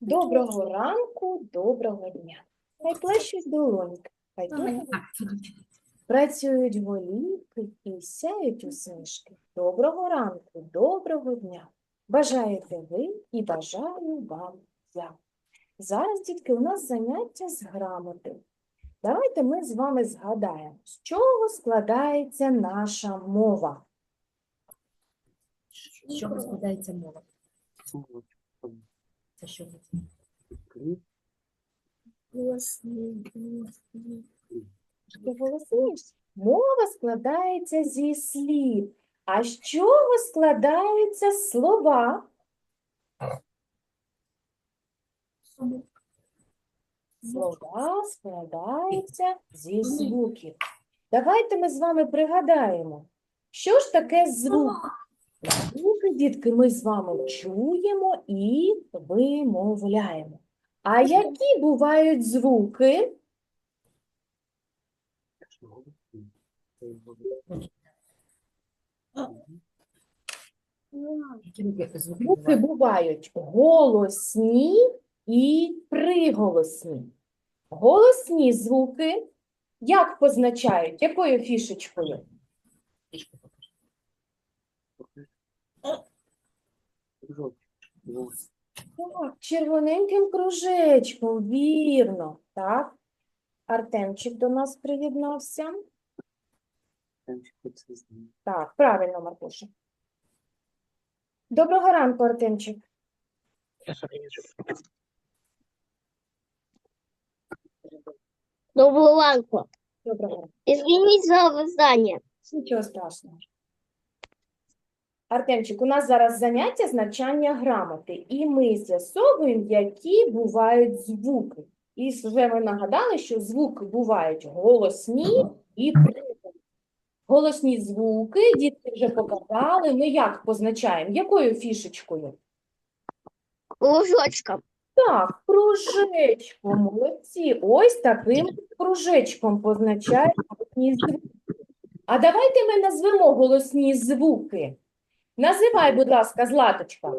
Доброго ранку, доброго дня. Хай плещуть долоньки, хай працюють голівки і сяють усмішки. Доброго ранку, доброго дня. Бажаєте ви і бажаю вам я. Зараз, дітки, у нас заняття з грамоти. Давайте ми з вами згадаємо, з чого складається наша мова. З чого складається мова? Це що це? Ти голосуєш? Мова складається зі слів. А з чого складаються слова? Слова складаються зі звуків. Давайте ми з вами пригадаємо, що ж таке звук? Звуки, дітки, ми з вами чуємо і вимовляємо. А які бувають звуки? Звуки бувають голосні і приголосні. Голосні звуки як позначають? Якою фішечкою? Фішку покажи. Так, червоненьким кружечком, вірно. Так. Артемчик до нас приєднався. Так, правильно, Маркуша. Доброго ранку, Артемчик. Доброго ранку. Доброго ранку. Извините за опоздание. Нічого страшного. Артемчик, у нас зараз заняття з навчання грамоти, і ми з'ясовуємо, які бувають звуки. І вже ви нагадали, що звуки бувають голосні і приголосні. Голосні звуки, дітки вже показали. Ми як позначаємо? Якою фішечкою? Кружочком. Так, кружечком, молодці. Ось таким кружечком позначають голосні звуки. А давайте ми назвемо голосні звуки. Називай, будь ласка, Златочка.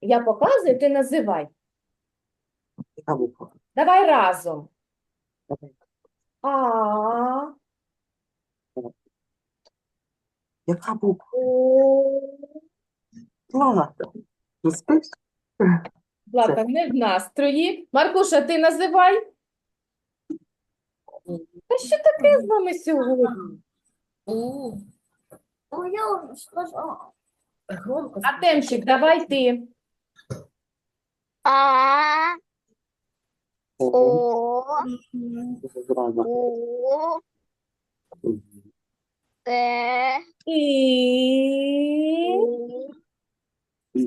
Я показую, ти називай. Давай разом. А, Яка буква? Злата. Ти спиш? Злата, не в настрої. Маркуша, ти називай. Та що таке з вами сьогодні? У, Ну, я уже сказала. громко. Артемчик, давай ти. А, Ого. О, Зразу. У, Э, І. И,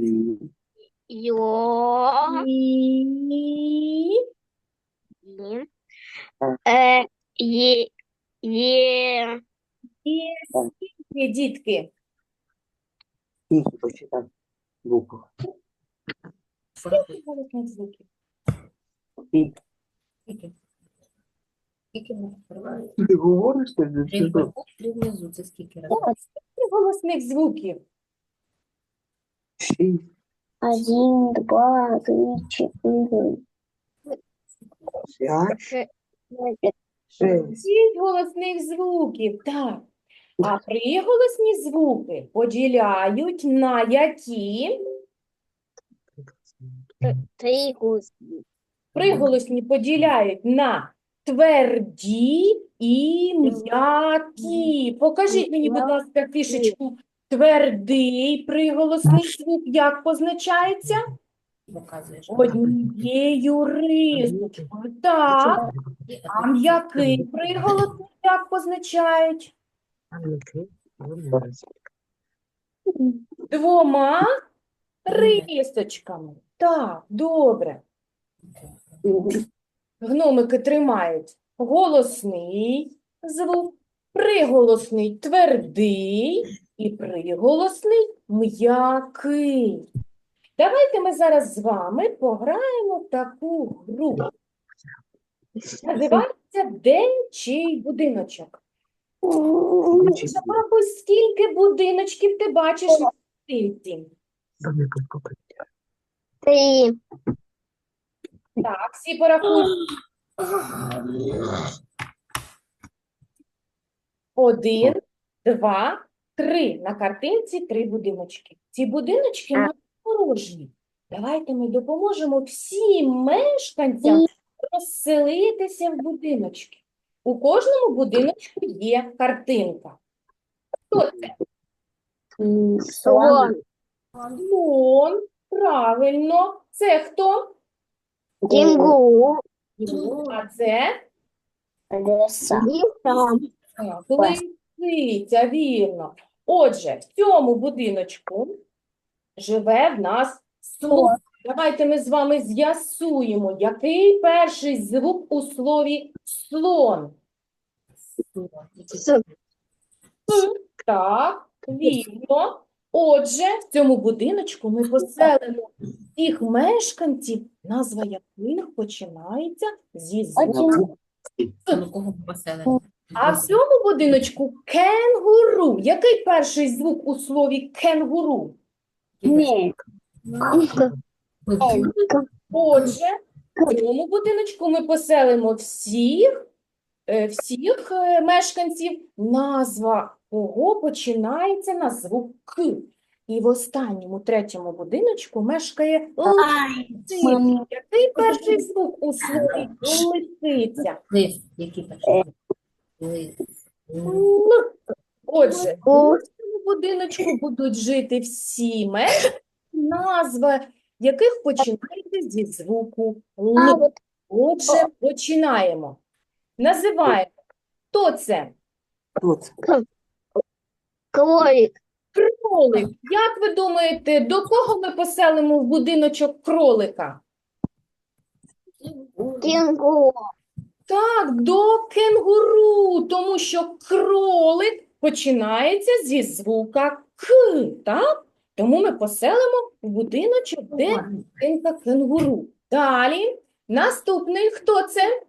І. Ё, І. И, Э, Е, Е, І скільки, дітки? Скільки почитай? Скільки голосних звуків? Скільки? Скільки ми відкриваємо? ти говориш, ти не Три вверху, три внизу. Це скільки разів? Скільки голосних звуків? Шість. один, два, три, четыре, П'ять. шесть. Шість голосних звуків, так. А приголосні звуки поділяють на які? гуси. Приголосні поділяють на тверді і м'які. Покажіть мені, будь ласка, фішечку. Твердий приголосний звук як позначається? Однією рисочкою. Так. А м'який приголосний як позначають? Двома рисочками. Так, добре. Гномики тримають голосний звук, приголосний твердий і приголосний м'який. Давайте ми зараз з вами пограємо в таку гру. Називається День чий будиночок. Порахуй, скільки будиночків ти бачиш на картинці. Три. Так, всі порахують. Один, два, три. На картинці три будиночки. Ці будиночки Так. порожні. Давайте ми допоможемо всім мешканцям розселитися в будиночки. У кожному будиночку є картинка. Хто це? Слон. Слон. Правильно. Це хто? Кенгуру. А це Лиса. Лисиця, вірно. Отже, в цьому будиночку живе в нас слон. Давайте ми з вами з'ясуємо, який перший звук у слові слон. Так, вірно. Отже, в цьому будиночку ми поселимо всіх мешканців, назва яких починається зі звуку. А в цьому будиночку кенгуру. Який перший звук у слові кенгуру? Не. Отже, в цьому будиночку ми поселимо всіх, е, всіх е, мешканців, назва кого починається на звук К. І в останньому, третьому будиночку мешкає лисиця. Який перший звук у слові лисиця? Отже, в цьому будиночку будуть жити всі мешканці, назва яких починається зі звуку Л. Отже, починаємо. Називаємо. Хто це? Хто це? кролик. Кролик. Як ви думаєте, до кого ми поселимо в будиночок кролика? Кенгуру. Так, до кенгуру, тому що кролик починається зі звука К, так? Тому ми поселимо в будиночок, де картинка кенгуру. Далі, наступний, хто це?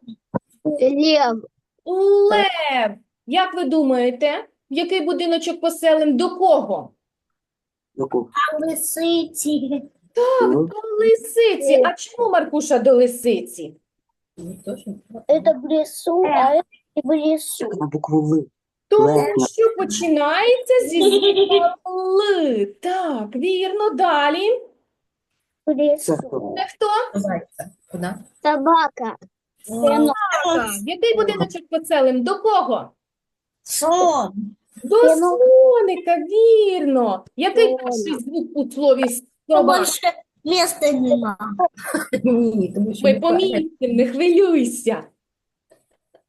Лев. Лев. Як ви думаєте, в який будиночок поселимо? До кого? До кого? Лисиці. Ну, До лисиці. А чому, Маркуша, до лисиці? Ну. Это в лесу, а это в лесу. На букву Л. Тому що починається зі звука Л. Так, вірно. Далі. Це хто? Куди? Собака. Сынок. Який будиночок поселимо? До кого? Сон. До слоника, вірно. Який перший звук у слові собака? места нема. Ні, тому що Ми не не хвилюйся.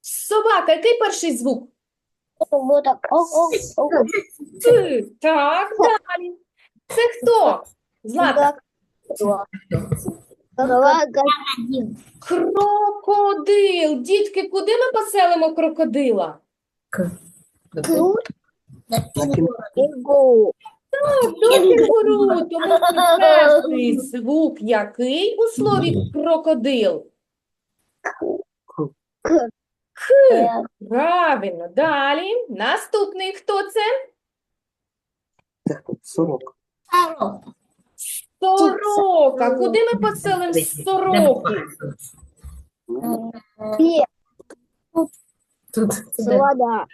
Собака, який перший звук? Так. Так, далі. Це хто? Злата. Крокодил. Крокодил. Дітки, куди ми поселимо крокодила? К. Тут На. До кенгуру, тому перший звук який у слові крокодил? Э, Правильно. Далі. Наступний хто це? Сорок. Сорока. Куди ми поселимо сороку? Тут. Слона.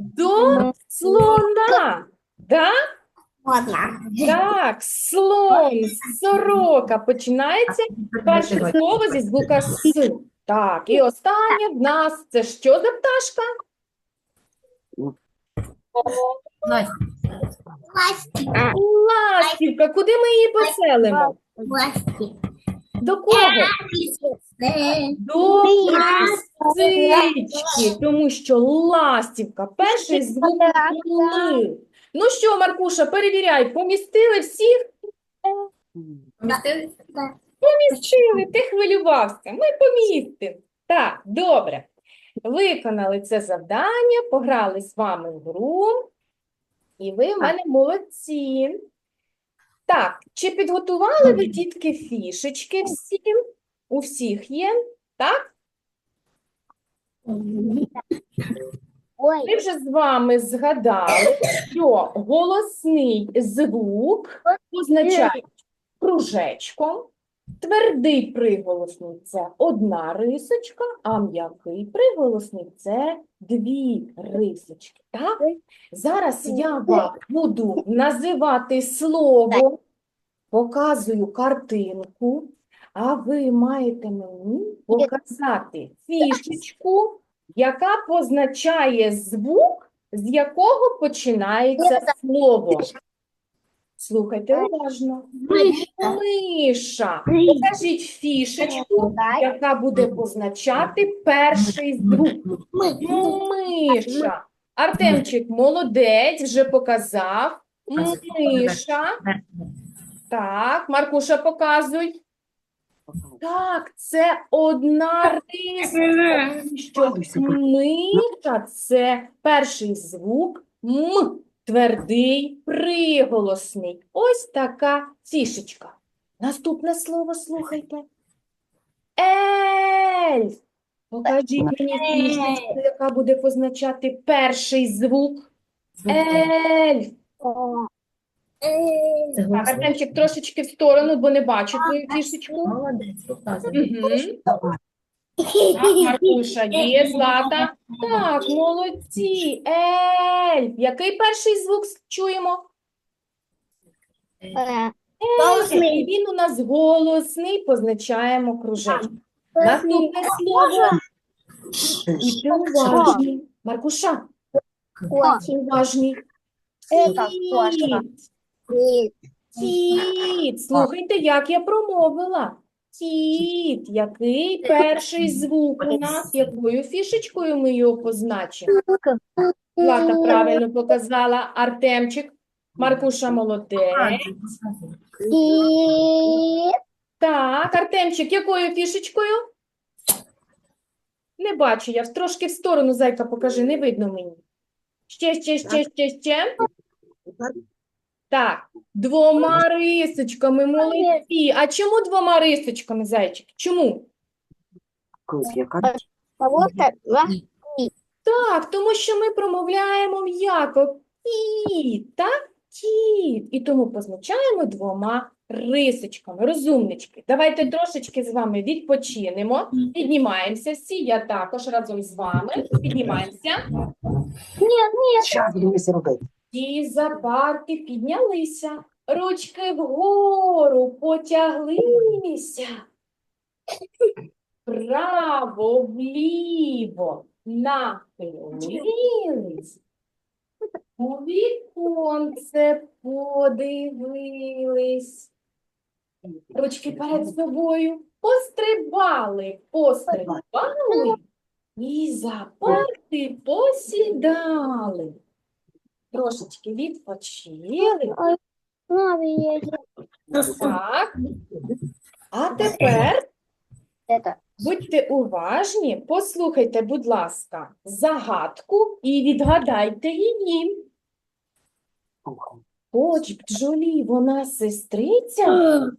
До слона. Да? Так, слон, сорока. Починається перше слово зі звука С. Так, і останнє в нас це що за пташка? Настя. Ластівка. Куди ми її поселимо? До кого? До лисички, тому що ластівка, перший звук. Ну що, Маркуша, перевіряй, помістили всіх? Помістилися? Помістили, ти хвилювався. Ми помістимо. Так, добре. Виконали це завдання, пограли з вами в гру, і ви в мене молодці. Так, чи підготували ви, дітки, фішечки всім? У всіх є, так? Ой, Ми вже з вами згадали, що голосний звук позначає кружечком. Твердий приголосний це одна рисочка, а м'який приголосний це дві рисочки. Так? Зараз я вам буду називати слово, показую картинку, а ви маєте мені показати фішечку, яка позначає звук, з якого починається слово. Слухайте уважно. Миша. Покажіть фішечку, яка буде позначати перший звук. Миша. Артемчик молодець, вже показав. Миша. Так, Маркуша, показуй. Так, це одна риска, що миша – це перший звук М, твердий приголосний. Ось така фішечка. Наступне слово слухайте. Ельф. Покажіть мені фішечку, яка буде позначати перший звук. Ельф. Це Так. Артемчик, трошечки в сторону, бо не бачу твою фішечку. Молодець, показуй. Угу. Так, Маркуша, є, Злата. Так, молодці. Ельф. Який перший звук чуємо? Ельф. І він у нас голосний, позначаємо кружечком. Наступне слово. Будьте уважні. Маркуша, будьте уважні. Кіт. Кіт. Слухайте, як я промовила. Кіт. Який перший звук у нас? Якою фішечкою ми його позначимо? Злата правильно показала. Артемчик. Маркуша молодець. Показуй. Так, Артемчик, якою фішечкою? Не бачу я. Трошки в сторону, зайка, покажи, не видно мені. Ще, ще, ще, ще, ще. Так, двома рисочками, молодці. А чому двома рисочками, зайчик? Чому? Яка? Потому что Так, тому що ми промовляємо м'яко кіт, так? Кіт. І тому позначаємо двома рисочками. Розумнички. Давайте трошечки з вами відпочинемо. Піднімаємося всі, я також разом з вами. Піднімаємося. Зараз будемо робити. Ті за парти піднялися, ручки вгору потяглися. Право вліво нахилились. У віконце подивились. Ручки перед собою пострибали, пострибали і за парти посідали. Трошечки відпочили. Так. А тепер будьте уважні, послухайте, будь ласка, загадку і відгадайте її. Хоч бджолі вона сестриця,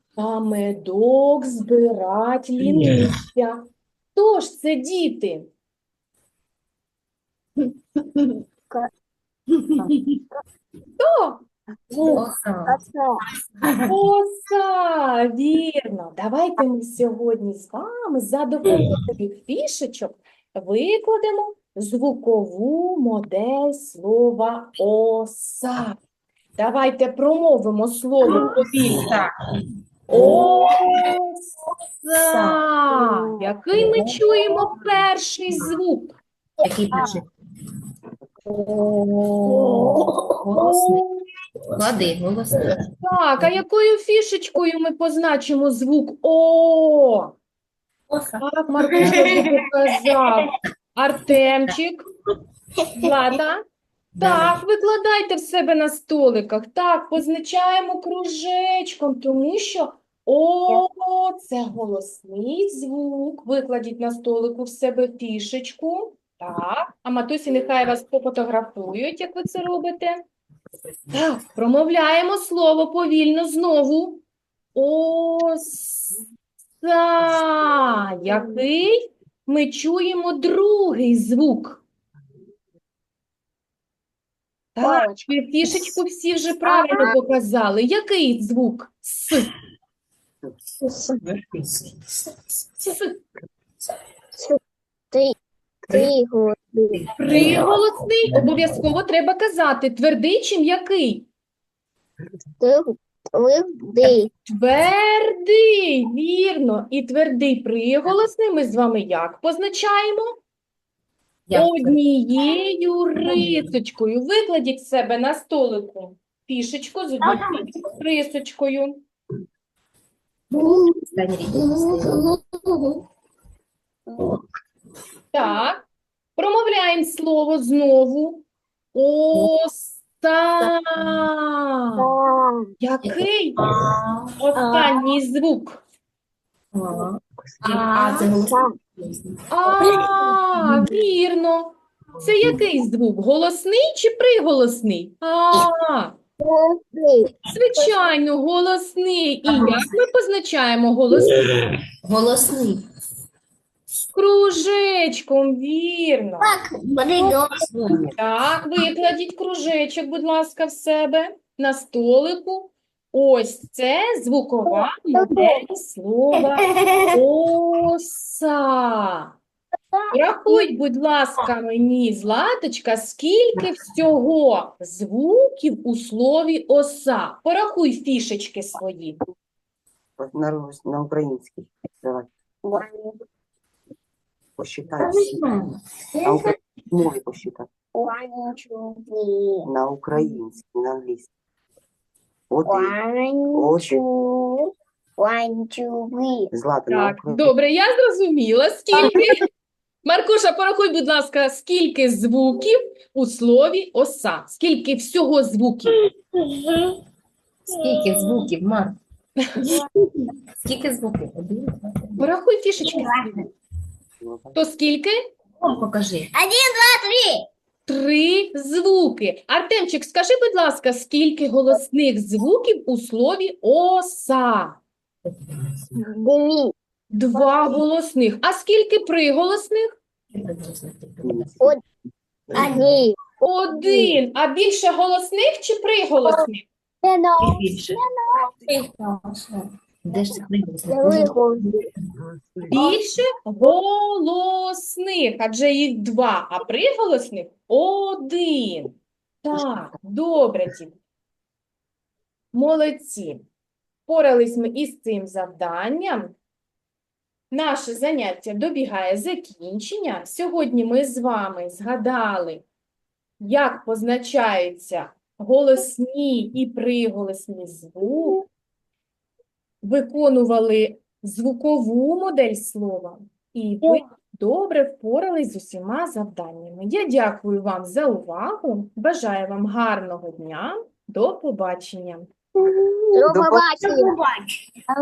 а медок збирать ліниться. Хто ж це діти? Хто? Оса. оса. Оса, вірно. Давайте ми сьогодні з вами за допомогою фішечок викладемо звукову модель слова оса. Давайте промовимо слово повільно. Оса. Який ми чуємо перший звук? Який перший? Голосний. Клади, голосний. Так, а якою фішечкою ми позначимо звук О? Так, Маркуша вже показав. Артемчик, Злата. Так, викладайте в себе на столиках. Так, позначаємо кружечком, тому що О, це голосний звук. Викладіть на столику в себе фішечку. Так, а матусі нехай вас пофотографують, як ви це робите. Так, промовляємо слово повільно знову. Оса. Який ми чуємо другий звук. Так, фішечку всі вже правильно показали. Який звук? С. С. Три. Три годы. Приголосний обов'язково треба казати. Твердий чи м'який? Твердий. Твердий, вірно. І твердий приголосний ми з вами як позначаємо? Як? Однією рисочкою. Викладіть себе на столику фішечку з однією рисочкою. Так. Промовляємо слово знову. Оса. Який останній звук? А. Це голосний. А, вірно. Це який звук? Голосний чи приголосний? А, звичайно, голосний. І як ми позначаємо голосний? Голосний. Кружечком, вірно. Голосний. Так, викладіть кружечок, будь ласка, в себе на столику. Ось це звукова модель слова оса. Рахуй, будь ласка, мені, Златочка, скільки всього звуків у слові оса. Порахуй фішечки свої. На, на український. Давай, посчитай всі. На українській мові three. На українській, на англійській. Один. Three. Злата, на Так, українській. добре, я зрозуміла. Скільки? Маркуша, порахуй, будь ласка, скільки звуків у слові оса? Скільки всього звуків? Скільки звуків, Марк? Скільки звуків? Один, два, три. Порахуй фішечки. То скільки? О, покажи. Три звуки. Артемчик, скажи, будь ласка, скільки голосних звуків у слові оса? Дві. Два голосних. А скільки приголосних? Один. Один. А більше голосних чи приголосних? Більше. Де ж це. Більше голосних, адже їх два, а приголосних один. Так, добре, діти. Молодці. Порались ми із цим завданням. Наше заняття добігає закінчення. Сьогодні ми з вами згадали, як позначаються голосні і приголосні звуки, виконували звукову модель слова, і ви добре впорались з усіма завданнями. Я дякую вам за увагу, бажаю вам гарного дня, до побачення. До побачення. До побачення.